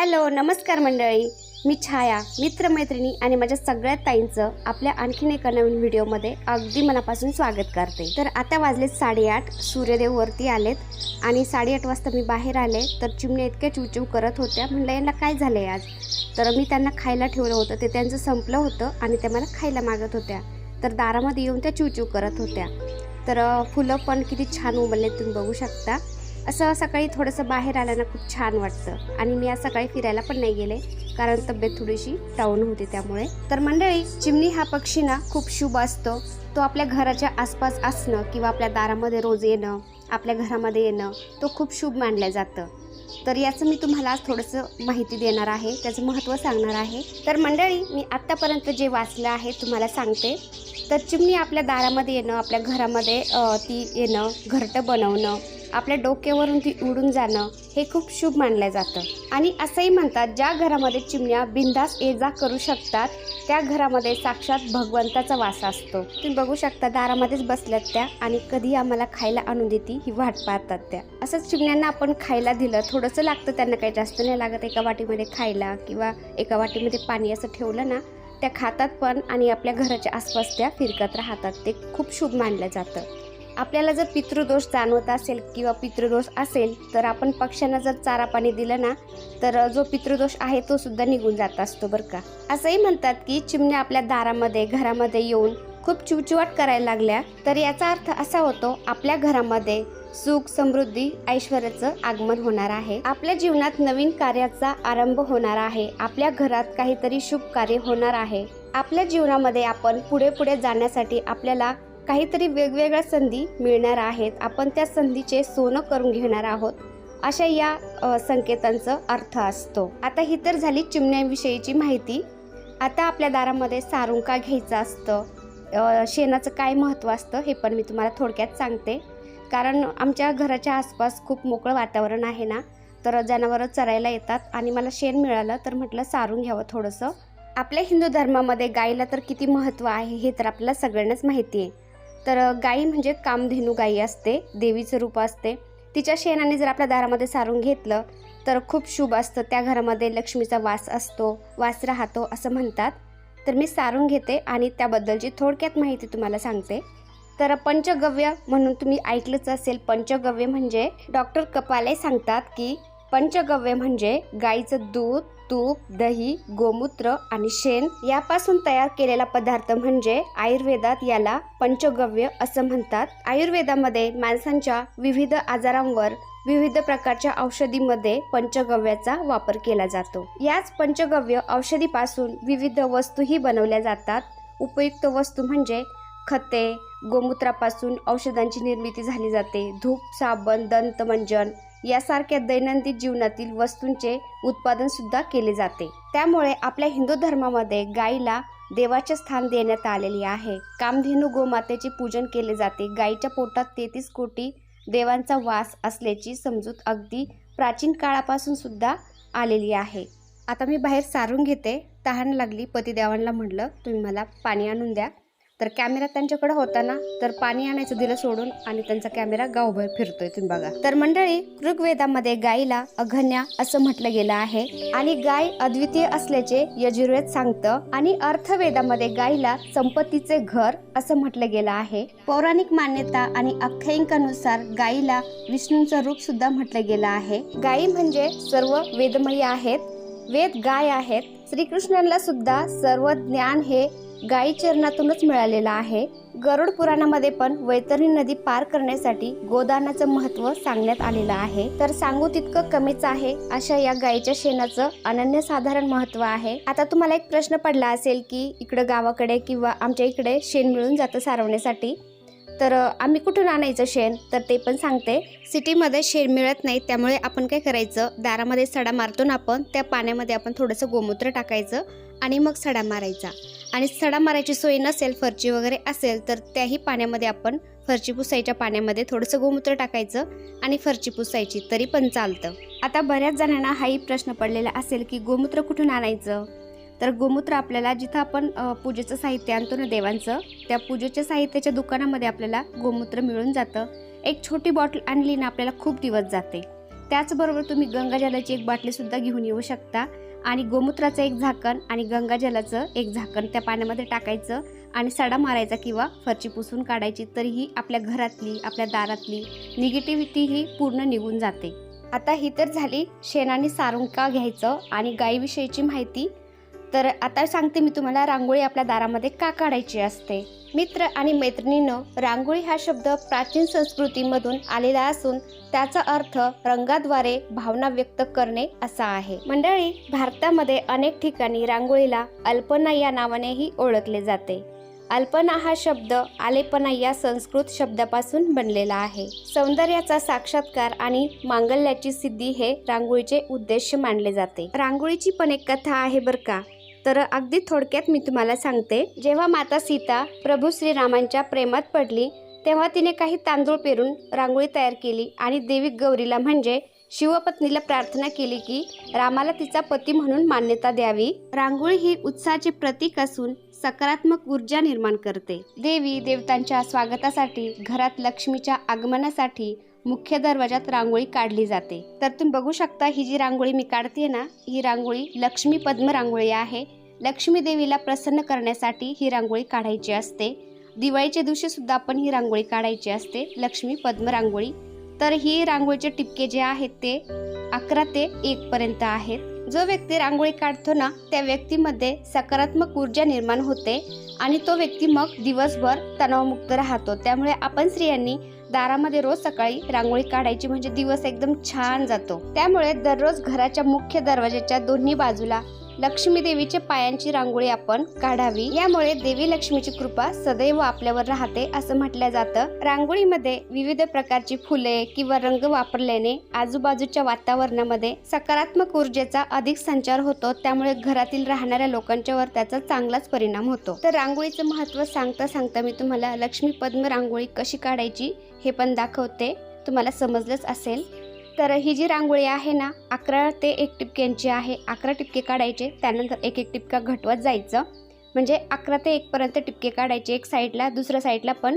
Hello नमस्कार मंडळी. मी छाया मित्रमैत्रिणी आणि माझ्या सगळ्या ताईंचं आपल्या आणखीन एका नवीन व्हिडिओमध्ये अगदी मनापासून स्वागत करते. तर आता वाजलेत साडेआठ सूर्यदेव वरती आलेत आणि साडेआठ वाजता मी बाहेर आले तर चिमण्या इतक्या चिवचिव करत होत्या. म्हणलं यांना काय झालंय आज? तर मी त्यांना खायला ठेवलं होतं. ते त्यांचं संपलं होतं आणि त्या मला खायला मागत होत्या. तर दारामध्ये येऊन त्या चिवचिव करत होत्या. तर फुलं पण किती छान उमलले तुम्ही बघू शकता. असं सकाळी थोडंसं बाहेर आल्यानं खूप छान वाटतं. आणि मी आज सकाळी फिरायला पण नाही गेले कारण तब्येत थोडीशी डाऊन होती त्यामुळे. तर मंडळी चिमणी हा पक्षी ना खूप शुभ असतो. तो आपल्या घराच्या आसपास असणं किंवा आपल्या दारामध्ये रोज येणं आपल्या घरामध्ये येणं तो खूप शुभ मानलं जातं. तर याचं मी तुम्हाला आज थोडंसं माहिती देणार आहे त्याचं महत्त्व सांगणार आहे. तर मंडळी मी आत्तापर्यंत जे वाचलं आहे तुम्हाला सांगते. तर चिमणी आपल्या दारामध्ये येणं आपल्या घरामध्ये ती येणं घरटं बनवणं आपल्या डोक्यावरून ती उडून जाणं हे खूप शुभ मानलं जातं. आणि असंही म्हणतात ज्या घरामध्ये चिमण्या बिंदास ये जा करू शकतात त्या घरामध्ये साक्षात भगवंताचा वास असतो. तुम्ही बघू शकता दारामध्येच बसल्यात त्या आणि कधी आम्हाला खायला आणून देती ही वाट पाहतात त्या. असंच चिमण्यांना आपण खायला दिलं थोडंसं लागतं त्यांना काही जास्त नाही लागत एका वाटीमध्ये खायला किंवा एका वाटीमध्ये पाणी असं ठेवलं ना त्या खातात पण आणि आपल्या घराच्या आसपास त्या फिरकत राहतात. ते खूप शुभ मानलं जातं. आपल्याला जर पितृदोष जाणवत असेल किंवा पितृदोष असेल तर आपण पक्ष्यांना जर चारा पाणी दिलं ना तर जो पितृदोष आहे तो सुद्धा निघून जात असतो बरं का. असंही म्हणतात की चिमण्या आपल्या दारामध्ये घरामध्ये येऊन खूप चिवचिवाट करायला लागल्या तर याचा अर्थ असा होतो आपल्या घरामध्ये सुख समृद्धी ऐश्वर्याचं आगमन होणार आहे. आपल्या जीवनात नवीन कार्याचा आरंभ होणार आहे. आपल्या घरात काहीतरी शुभ कार्य होणार आहे. आपल्या जीवनामध्ये आपण पुढे पुढे जाण्यासाठी आपल्याला काहीतरी वेगवेगळ्या संधी मिळणार आहेत. आपण त्या संधीचे सोनं करून घेणार आहोत. अशा या संकेतांचा अर्थ असतो. आता ही तर झाली चिमण्यांविषयीची माहिती. आता आपल्या दारामध्ये सारुंका घ्यायचं असतं. शेणाचं काय महत्त्व असतं हे पण मी तुम्हाला थोडक्यात सांगते. कारण आमच्या घराच्या आसपास खूप मोकळं वातावरण आहे ना तर जनावरं चरायला येतात आणि मला शेण मिळालं तर म्हटलं सारून घ्यावं थोडंसं. आपल्या हिंदू धर्मामध्ये गाईला तर किती महत्त्व आहे हे तर आपल्याला सगळ्यांनाच माहिती आहे. तर गाई म्हणजे कामधेनू गाई असते देवीचं रूप असते. तिच्या शेणाने जर आपल्या दारामध्ये सारून घेतलं तर खूप शुभ असतं. त्या घरामध्ये लक्ष्मीचा वास असतो वास राहतो असं म्हणतात. तर मी सारून घेते आणि त्याबद्दलची थोडक्यात माहिती तुम्हाला सांगते. तर पंचगव्य म्हणून तुम्ही ऐकलंच असेल पंचगव्य म्हणजे डॉक्टर कपाले सांगतात की पंचगव्य म्हणजे गाईचं दूध तूप दही गोमूत्र आणि शेण यापासून तयार केलेला पदार्थ म्हणजे आयुर्वेदात याला पंचगव्य असं म्हणतात. आयुर्वेदामध्ये माणसांच्या विविध आजारांवर विविध प्रकारच्या औषधीमध्ये पंचगव्याचा वापर केला जातो. याच पंचगव्य औषधीपासून विविध वस्तूही बनवल्या जातात. उपयुक्त वस्तू म्हणजे खते गोमूत्रापासून औषधांची निर्मिती झाली जाते. धूप साबण दंतमंजन यासारख्या दैनंदिन जीवनातील वस्तूंचे उत्पादनसुद्धा केले जाते. त्यामुळे आपल्या हिंदू धर्मामध्ये गायीला देवाचे स्थान देण्यात आलेले आहे. कामधेनू गोमातेचे पूजन केले जाते. गायीच्या पोटात तेहतीस कोटी देवांचा वास असल्याची समजूत अगदी प्राचीन काळापासून सुद्धा आलेली आहे. आता मी बाहेर सारून घेते. तहान लागली. पतिदेवांना म्हटलं तुम्ही मला पाणी आणून द्या. तर कॅमेरा त्यांच्याकडे होता ना तर पाणी आणायचं दिलं सोडून आणि त्यांचा कॅमेरा गावभर फिरतोय तुम्ही बघा. तर मंडळी ऋग्वेदामध्ये गायीला अघन्या असं म्हटलं गेलं आहे आणि गाय अद्वितीय असल्याचे यजुर्वेद सांगतं आणि अर्थवेदामध्ये गायीला संपत्तीचे घर असं म्हटलं गेलं आहे. पौराणिक मान्यता आणि आख्यायिकानुसार गायीला विष्णूंचं रूप सुद्धा म्हटलं गेलं आहे. गायी म्हणजे सर्व वेदमयी आहेत वेद गाय आहेत. श्रीकृष्णांना सुद्धा सर्व ज्ञान हे गायी चरणातूनच मिळालेलं आहे. गरुड पुराणामध्ये पण वैतरणी नदी पार करण्यासाठी गोदानाचं महत्त्व सांगण्यात आलेलं आहे. तर सांगू तितकं कमीच आहे. अशा या गायीच्या शेणाचं अनन्यसाधारण महत्त्व आहे. आता तुम्हाला एक प्रश्न पडला असेल की इकडं गावाकडे किंवा आमच्या इकडे शेण मिळून जातं सारवण्यासाठी. तर आम्ही कुठून आणायचं शेण? तर ते पण सांगते. सिटीमध्ये शेण मिळत नाही त्यामुळे आपण काय करायचं? दारामध्ये सडा मारतो ना आपण त्या पाण्यामध्ये आपण थोडंसं गोमूत्र टाकायचं आणि मग सडा मारायचा. आणि सडा मारायची सोय नसेल फरची वगैरे असेल तर त्याही पाण्यामध्ये आपण फरची पुसायच्या पाण्यामध्ये थोडंसं गोमूत्र टाकायचं आणि फरची पुसायची तरी पण चालतं. आता बऱ्याच जणांना हाही प्रश्न पडलेला असेल की गोमूत्र कुठून आणायचं? तर गोमूत्र आपल्याला जिथं आपण पूजेचं साहित्य आणतो ना देवांचं त्या पूजेच्या साहित्याच्या दुकानामध्ये आपल्याला गोमूत्र मिळून जातं. एक छोटी बॉटल आणली ना आपल्याला खूप दिवस जाते. त्याचबरोबर तुम्ही गंगाजलाची एक बाटलीसुद्धा घेऊन येऊ शकता. आणि गोमूत्राचं एक झाकण आणि गंगाजलाचं एक झाकण त्या पाण्यामध्ये टाकायचं आणि सडा मारायचा किंवा फरची पुसून काढायची तरीही आपल्या घरातली आपल्या दारातली निगेटिव्हिटी ही पूर्ण निघून जाते. आता ही तर झाली शेणाने सारुंका का घ्यायचं आणि गायीविषयीची माहिती. तर आता सांगते मी तुम्हाला रांगोळी आपल्या दारामध्ये का काढायची असते. मित्र आणि मैत्रिणीनं रांगोळी हा शब्द प्राचीन संस्कृतीमधून आलेला असून त्याचा अर्थ रंगाद्वारे भावना व्यक्त करणे असा आहे. मंडळी भारतामध्ये अनेक ठिकाणी रांगोळीला अल्पना या नावानेही ओळखले जाते. अल्पना हा शब्द आलेपना या संस्कृत शब्दापासून बनलेला आहे. सौंदर्याचा साक्षात्कार आणि मांगल्याची सिद्धी हे रांगोळीचे उद्देश मानले जाते. रांगोळीची पण एक कथा आहे बरं का? तर अगदी थोडक्यात मी तुम्हाला सांगते जेव्हा माता सीता प्रभू श्रीरामांच्या प्रेमात पडली तेव्हा तिने काही तांदूळ पेरून रांगोळी तयार केली आणि देवी गौरीला म्हणजे शिवपत्नीला प्रार्थना केली की रामाला तिचा पती म्हणून मान्यता द्यावी. रांगोळी ही उत्साहाचे प्रतीक असून सकारात्मक ऊर्जा निर्माण करते. देवी देवतांच्या स्वागतासाठी घरात लक्ष्मीच्या आगमनासाठी मुख्य दरवाजात रांगोळी काढली जाते. तर तुम्ही बघू शकता ही जी रांगोळी मी काढते ना ही रांगोळी लक्ष्मी पद्म रांगोळी आहे. लक्ष्मी देवीला प्रसन्न करण्यासाठी ही रांगोळी काढायची असते. दिवाळीच्या दिवशी सुद्धा आपण ही रांगोळी काढायची असते लक्ष्मी पद्म रांगोळी. तर ही रांगोळीचे टिपके जे आहेत ते अकरा ते एक पर्यंत आहेत. जो व्यक्ती रांगोळी काढतो ना त्या व्यक्तीमध्ये सकारात्मक ऊर्जा निर्माण होते आणि तो व्यक्ती मग दिवसभर तणावमुक्त राहतो. त्यामुळे आपण स्त्रियांनी दारामध्ये रोज सकाळी रांगोळी काढायची म्हणजे दिवस एकदम छान जातो. त्यामुळे दररोज घराच्या मुख्य दरवाजाच्या दोन्ही बाजूला लक्ष्मी देवीच्या पायांची रांगोळी आपण काढावी. यामुळे देवी लक्ष्मीची कृपा सदैव आपल्यावर राहते असं म्हटलं जातं. रांगोळीमध्ये विविध प्रकारची फुले किंवा रंग वापरल्याने आजूबाजूच्या वातावरणामध्ये सकारात्मक ऊर्जेचा अधिक संचार होतो. त्यामुळे घरातील राहणाऱ्या लोकांच्यावर त्याचा चांगलाच परिणाम होतो. तर रांगोळीचं महत्त्व सांगता सांगता मी तुम्हाला लक्ष्मी पद्म रांगोळी कशी काढायची हे पण दाखवते. तुम्हाला समजलंच असेल. तर ही जी रांगोळी आहे ना अकरा ते एक टिपक्यांची आहे. अकरा टिपके काढायचे त्यानंतर एक एक टिपका घटवत जायचं. म्हणजे अकरा ते एकपर्यंत टिपके काढायचे एक साईडला दुसऱ्या साईडला पण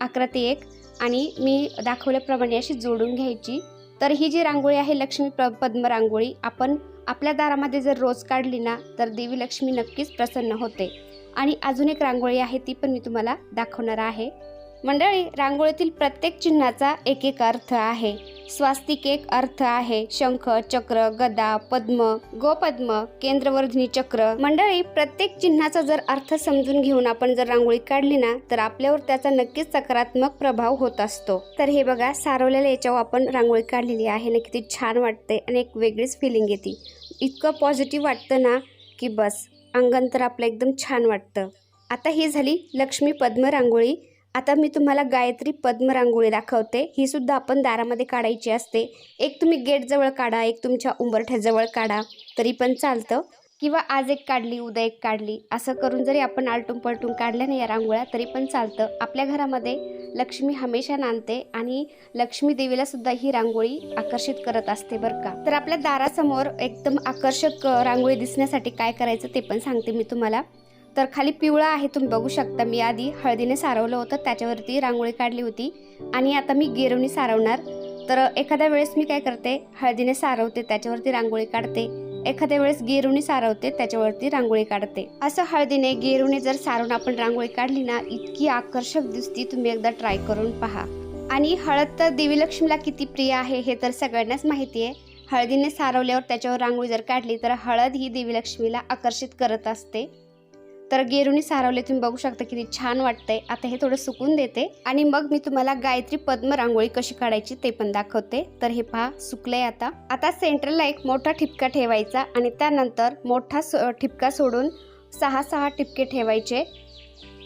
अकरा ते एक. आणि मी दाखवल्याप्रमाणे अशी जोडून घ्यायची. तर ही जी रांगोळी आहे लक्ष्मी प्र पद्म रांगोळी आपण आपल्या दारामध्ये जर रोज काढली ना तर देवी लक्ष्मी नक्कीच प्रसन्न होते. आणि अजून एक रांगोळी आहे ती पण मी तुम्हाला दाखवणार आहे. मंडळी रांगोळीतील प्रत्येक चिन्हाचा एक एक अर्थ आहे. स्वास्तिक एक अर्थ आहे. शंख चक्र गदा पद्म गोपद्म केंद्रवर्धिनी चक्र. मंडळी प्रत्येक चिन्हाचा जर अर्थ समजून घेऊन आपण जर रांगोळी काढली ना तर आपल्यावर त्याचा नक्कीच सकारात्मक प्रभाव होत असतो. तर हे बघा सारवलेल्या याच्यावर आपण रांगोळी काढलेली आहे. ना किती छान वाटते आणि एक वेगळीच फिलिंग येते. इतकं पॉझिटिव्ह वाटतं ना की बस अंगण तर आपलं एकदम छान वाटतं. आता ही झाली लक्ष्मी पद्म रांगोळी. आता मी तुम्हाला गायत्री पद्म रांगोळी दाखवते. ही सुद्धा आपण दारामध्ये काढायची असते. एक तुम्ही गेटजवळ काढा एक तुमच्या उंबरठ्याजवळ काढा तरी पण चालतं. किंवा आज एक काढली उद्या एक काढली असं करून जरी आपण आलटून पलटून काढल्या नाही या रांगोळ्या तरी पण चालतं. आपल्या घरामध्ये लक्ष्मी हमेशा नांदते आणि लक्ष्मी देवीला सुद्धा ही रांगोळी आकर्षित करत असते बरं का. तर आपल्या दारासमोर एकदम आकर्षक रांगोळी दिसण्यासाठी काय करायचं ते पण सांगते मी तुम्हाला. तर खाली पिवळा आहे तुम्ही बघू शकता. मी आधी हळदीने सारवलं होतं त्याच्यावरती रांगोळी काढली होती. आणि आता मी गिरवणी सारवणार. तर एखाद्या वेळेस मी काय करते हळदीने सारवते त्याच्यावरती रांगोळी काढते. एखाद्या वेळेस गिरवणी सारवते त्याच्यावरती रांगोळी काढते. असं हळदीने गिरवणी जर सारवून आपण रांगोळी काढली ना इतकी आकर्षक दिसती तुम्ही एकदा ट्राय करून पहा. आणि हळद तर देवी लक्ष्मीला किती प्रिय आहे हे तर सगळ्यांनाच माहिती आहे. हळदीने सारवल्यावर त्याच्यावर रांगोळी जर काढली तर हळद ही देवी लक्ष्मीला आकर्षित करत असते. तर गेरूनी सारवले तुम्ही बघू शकता किती छान वाटतंय. आता हे थोडं सुकून देते. आणि मग मी तुम्हाला गायत्री पद्म रांगोळी कशी काढायची ते पण दाखवते. तर हे पहा सुकलंय आता. आता सेंटरला एक मोठा ठिपका ठेवायचा आणि त्यानंतर मोठा ठिपका सोडून सहा सहा ठिपके ठेवायचे.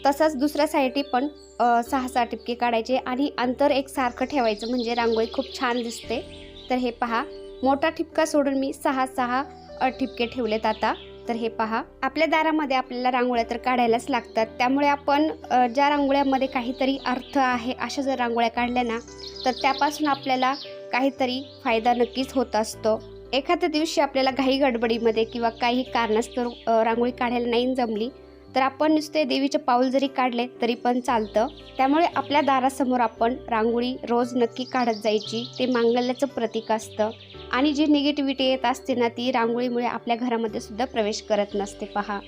तसंच दुसऱ्या साईडी पण सहा सहा टिपके काढायचे आणि अंतर एक सारखं ठेवायचं म्हणजे रांगोळी खूप छान दिसते. तर हे पहा मोठा ठिपका सोडून मी सहा सहा ठिपके ठेवलेत आता. तर हे पहा. आपल्या दारामध्ये आपल्याला रांगोळ्या तर काढायलाच लागतात. त्यामुळे आपण ज्या रांगोळ्यामध्ये काहीतरी अर्थ आहे अशा जर रांगोळ्या काढल्या ना तर त्यापासून आपल्याला काहीतरी फायदा नक्कीच होत असतो. एखाद्या दिवशी आपल्याला घाई गडबडीमध्ये किंवा काही कारणास्तव रांगोळी काढायला नाही जमली तर आपण नुसते देवीचे पाऊल जरी काढले तरी पण चालतं. त्यामुळे आपल्या दारासमोर आपण रांगोळी रोज नक्की काढत जायची ते मांगल्याचं प्रतीक असतं. आणि जी निगेटिव्हिटी येत असते ना ती रांगोळीमुळे आपल्या घरामध्ये सुद्धा प्रवेश करत नसते पहा.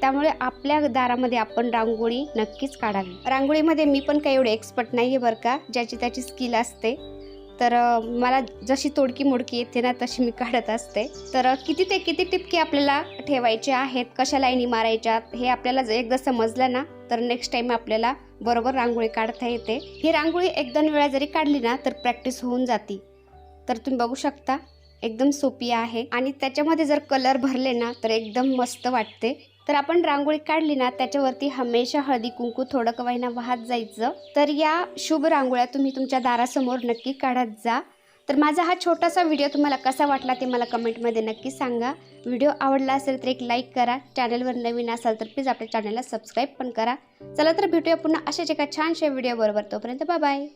त्यामुळे आपल्या दारामध्ये आपण रांगोळी नक्कीच काढावी. रांगोळीमध्ये मी पण काही एवढे एक्सपर्ट नाही आहे बरं का ज्याची त्याची स्किल असते. तर मला जशी तोडकी मोडकी येते ना तशी मी काढत असते. तर किती ते किती टिपके आपल्याला ठेवायचे आहेत कशा लाईनी मारायच्या हे आपल्याला जर एकदा समजलं ना तर नेक्स्ट टाईम आपल्याला बरोबर रांगोळी काढता येते. ही रांगोळी एक दोन वेळा जरी काढली ना तर प्रॅक्टिस होऊन जाते. तर तुम्ही बघू शकता एकदम सोपी आहे. आणि त्याच्यामध्ये जर कलर भरले ना तर एकदम मस्त वाटते. तर आपण रांगोळी काढली ना त्याच्यावरती हमेशा हळदी कुंकू थोडं कवाईना वाहत जायचं. तर या शुभ रांगोळ्या तुम्ही तुमच्या दारासमोर नक्की काढत जा. तर माझा हा छोटासा व्हिडिओ तुम्हाला कसा वाटला ते मला कमेंटमध्ये नक्की सांगा. व्हिडिओ आवडला असेल तर एक लाईक करा. चॅनलवर नवीन असाल तर प्लीज आपल्या चॅनलला सबस्क्राईब पण करा. चला तर भेटूया पुन्हा अशाच एका छानशा व्हिडिओ बरोबर तोपर्यंत बाय बाय.